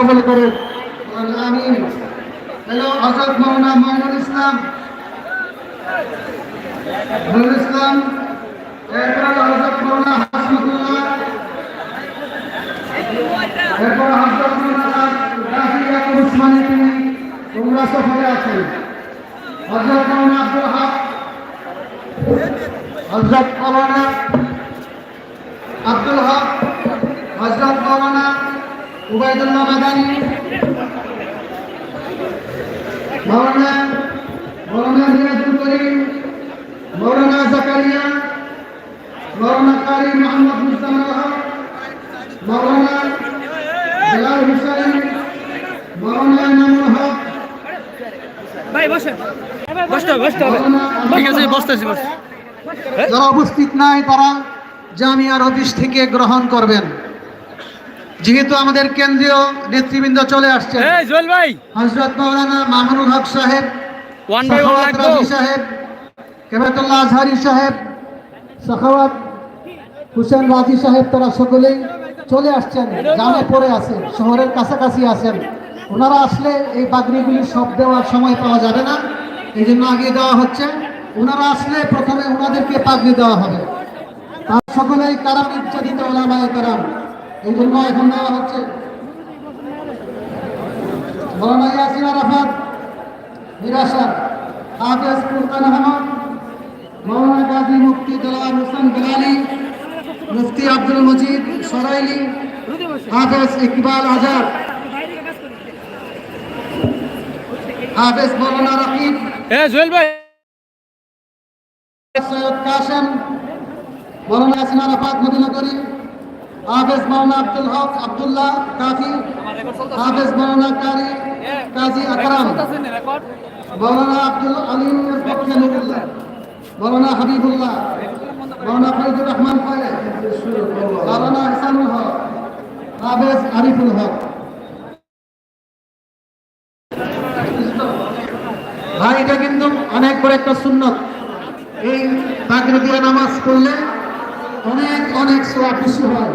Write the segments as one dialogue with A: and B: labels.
A: কবল করে আমিন। হ্যালো, হজরত মৌলানা মইনুল ইসলাম। নুরুল ইসলাম, এরপর হজরত মৌলানা হাসমতুল্লাহ এরপর হজরত মৌলানা রাফি ইয়াকুব উসমানী তিনি উমরা সফরে আছেন। হজরত মৌলানা আব্দুল হক। হজরত মৌলানা আব্দুল হক। হজরত মৌলানা উবাইদুল্লাহ মাদানী মৌলানা মৌলানা রিয়াজুল করিম মৌলানা জাকারিয়া মৌলানা কারি মোহাম্মদ মুস্তাফা হক মৌলানা বেলাল হুসাইন মৌলানা ইমামুল হক
B: ভাই বসেন। বসতে বসতে হবে। ঠিক আছে বসতেছি বস
A: যারা উপস্থিত নাই তারা জামিয়ার অফিস থেকে গ্রহণ করবেন। যেহেতু আমাদের কেন্দ্রীয় নেতৃবৃন্দ চলে
B: ভাই।
A: হজরত মৌলানা মামুনুল হক সাহেব রাজি সাহেব কেবাতুল্লাহ আজহারি সাহেব সাখাওয়াত হুসেন রাজি সাহেব তারা সকলেই চলে আসছেন গ্রামে পড়ে আছেন শহরের কাছাকাছি আছেন। ওনারা আসলে এই সব দেওয়ার সময় পাওয়া যাবে না এই জন্য দেওয়া হচ্ছে। ওনারা আসলে প্রথমে ওনাদেরকে পাগড়ি দেওয়া হবে। তার সকলেই কারাম ইচ্ছাদিত ওলামায় কারাম। এই জন্য এখন দেওয়া হচ্ছে। মৌলানা ইয়াসিন আরাফাত নিরাশাদ হাফেজ ফুরকান আহমদ মৌলানা গাজী মুফতি দেলাওয়ার হোসেন বেলালি মুফতি আব্দুল মজিদ সরাইলি হাফেজ ইকবাল আজাদ হাফেজ মৌলানা রকিব
B: এ জুয়েল ভাই।
A: সৈয়দ কাশেম মৌলানা ইয়াসিন আরাফাত মদিনগরী হাফেজ মৌলানা আব্দুল হক আব্দুল্লাহ কাফি হাফেজ মৌলানা কারি, কাজী আকরাম মৌলানা আব্দুল আলিম পক্ষে নুরুল্লাহ মৌলানা হাবিবুল্লাহ মৌলানা ফরিদুর রহমান ফয়েজ মৌলানা হাসানুল হক, হাফেজ আরিফুল হক। ভাই, এটা কিন্তু অনেক বড় একটা সুন্নত। এই পাগড়ি দিয়ে নামাজ পড়লে অনেক অনেক সোয়া খুশি হয়।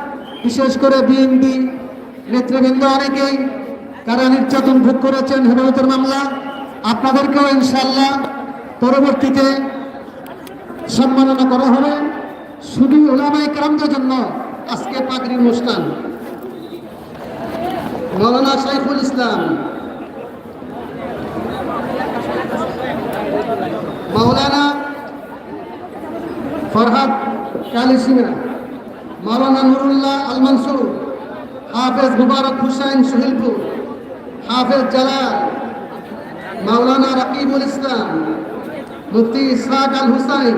A: বিশেষ করে বিএনপি নেতৃবৃন্দ অনেকেই কারা নির্যাতন ভোগ করেছেন হেফাজতের মামলা। আপনাদেরকেও ইনশাল্লাহ পরবর্তীতে সম্মাননা করা হবে। শুধু ওলামাই কারামদের জন্য আজকে পাগড়ির অনুষ্ঠান। মৌলানা সাইফুল ইসলাম। মৌলানা ফরহাদ কালী মৌলানা নুরুল্লাহ আল মনসুর হাফেজ মুবারক হুসাইন সুহিলপুর হাফেজ জালাল মৌলানা রকিবুল ইসলাম মুফতি ইসরাক আল হুসাইন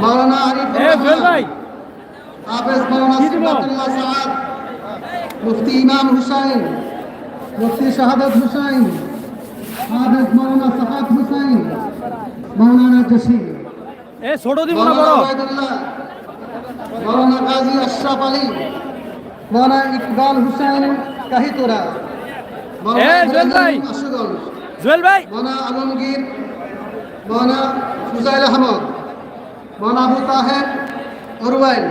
A: মৌলানা আরিফ হাফেজ
B: দিব?
A: সিফাতুল্লাহ সাদ মুফতি ইমাম হুসাইন মুফতি শাহাদত হুসাইন হাফেজ মৌলানা সাহাদ হুসাইন মৌলানা জসিম
B: এ ছোট দিব না বড়।
A: মৌলানা গাজী আশরাফ আলী মৌলানা ইকবাল হুসাইন কাহিতুরা।
B: এ, জুয়েল ভাই। জুয়েল ভাই।
A: মৌলানা আলমগীর মৌলানা ফুজাইল আহমদ মৌলানা আবু তাহের অরওয়াইল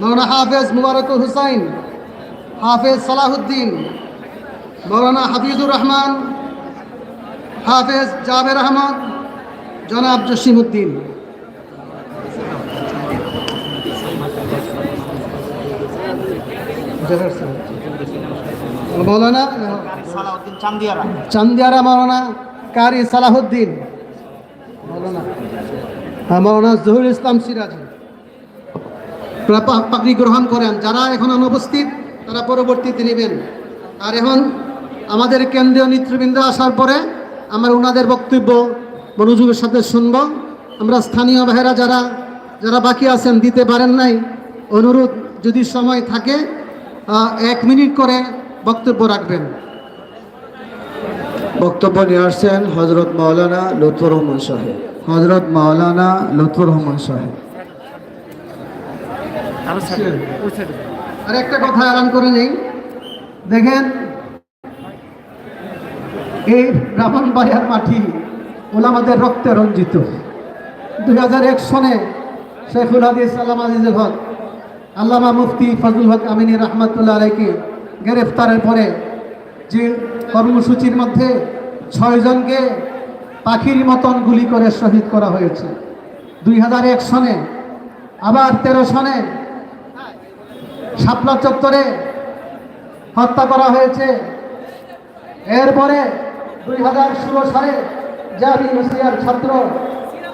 A: মৌলানা হাফেজ মুবারকুল হুসাইন হাফেজ সালাহুদ্দিন মৌলানা হাফিজুর রহমান হাফেজ জাবের আহমদ জনাব জসিমউদ্দিন। মৌলানা। চান্দিয়ারা। মৌলানা কারি সালাহুদ্দিন। মৌলানা। হ্যাঁ মৌলানা জহুর ইসলাম সিরাজি। গ্রহণ করেন। যারা এখন অনুপস্থিত তারা পরবর্তীতে নেবেন। আর এখন আমাদের কেন্দ্রীয় নেতৃবৃন্দ আসার পরে আমরা ওনাদের বক্তব্য মনোযোগের সাথে শুনব। আমরা স্থানীয় ভাইরা যারা যারা বাকি আছেন দিতে পারেন নাই। অনুরোধ যদি সময় থাকে এক মিনিট করে বক্তব্য রাখবেন।
C: বক্তব্য নিয়ে আসছেন হজরত মাওলানা লুৎফর রহমান সাহেব।
A: হজরত মাওলানা লুৎফুর রহমান সাহেব। আর একটা কথা এলান করে নেই। দেখেন এই ব্রাহ্মণবাড়িয়ার মাটি ওলামাদের রক্তে রঞ্জিত। দুই হাজার এক সনে শেখুল হাদিস আল্লামা আজিজুল হক আল্লামা মুফতি ফজলুল হক আমিনী রহমতুল্লাহ আলাইকে গ্রেফতারের পরে যে কর্মসূচির মধ্যে ছয়জনকে পাখির মতন গুলি করে শহীদ করা হয়েছে। দুই হাজার এক সনে, আবার তেরো সনে শাপলা চত্বরে হত্যা করা হয়েছে। এরপরে দুই হাজার ষোলো সালে জামি মুসলিয়ার ছাত্র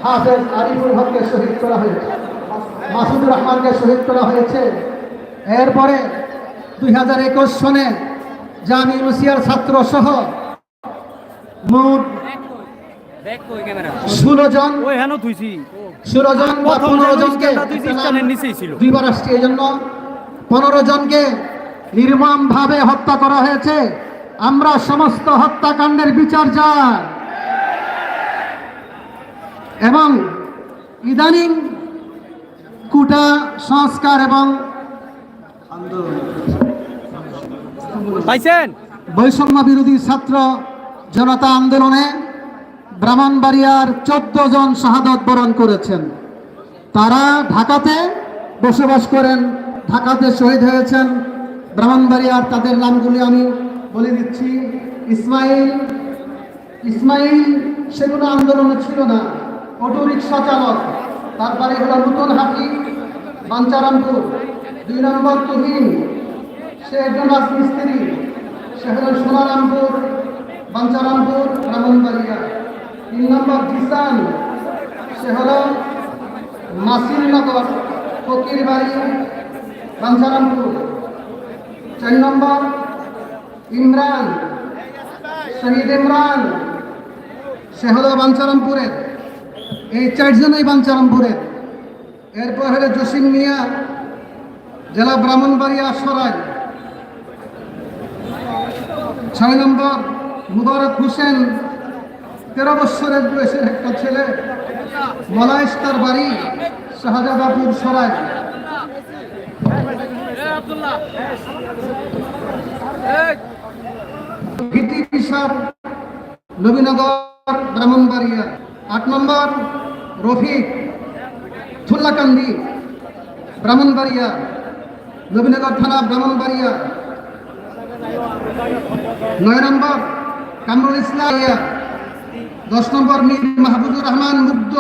A: হাফেজ আরিফুল হককে শহীদ করা হয়েছে। মাসুদুর রহমানকে শহীদ করা হয়েছে। এরপরে দুই হাজার একুশ সনে জামি মুসিয়ার ছাত্র সহ মোট ষোলো জন ষোলো জন বা পনেরো জনকে। দুইবার আসছে এই জন্য পনেরো জনকে নির্মমভাবে হত্যা করা হয়েছে। আমরা সমস্ত হত্যাকাণ্ডের বিচার চাই। এবং ইদানিং কুটা সংস্কার এবং বৈষম্য বিরোধী ছাত্র জনতা আন্দোলনে ব্রাহ্মণবাড়িয়ার চোদ্দ জন শাহাদত বরণ করেছেন। তারা ঢাকাতে বসবাস করেন ঢাকাতে শহীদ হয়েছেন। ব্রাহ্মণবাড়িয়ার তাদের নামগুলি আমি বলে দিচ্ছি। ইসমাইল ইসমাইল সেগুলো আন্দোলনে ছিল না অটো রিক্সা চালক। তারপরে হলো নতুন হাকি বাঞ্চারামপুর, দুই নম্বর তুহিন, সে একজন রাজমিস্ত্রি, সে হলো সোনারামপুর, বাঞ্চারামপুর, ব্রাহ্মণবাড়িয়া। তিন নম্বর জিসান, সে হলো মাসিরনগর ফকির বাড়ি বাঞ্চারামপুর। চার নম্বর ইমরান, শহীদ ইমরান, সে হলো বাঞ্চারামপুরের। এই চারজনই বাঞ্চারামপুরের এরপর হলে জসিম মিয়া, জেলা ব্রাহ্মণবাড়িয়া সরাই। ছয় নম্বর, মুবারক হোসেন, তেরো বৎসরের বয়সের একটা ছেলে মলাইশ তার বাড়ি, শাহজাদাপুর সরাই। নবীনগর, ব্রাহ্মণবাড়িয়া। আট নম্বর, রফিক থুল্লাকান্দি, ব্রাহ্মণবাড়িয়া, নবীনগর থানা, ব্রাহ্মণবাড়িয়া। নয় নম্বর, কামরুল ইসলাম। দশ নম্বর, মীর মাহবুবুর রহমান মুগ্ধ।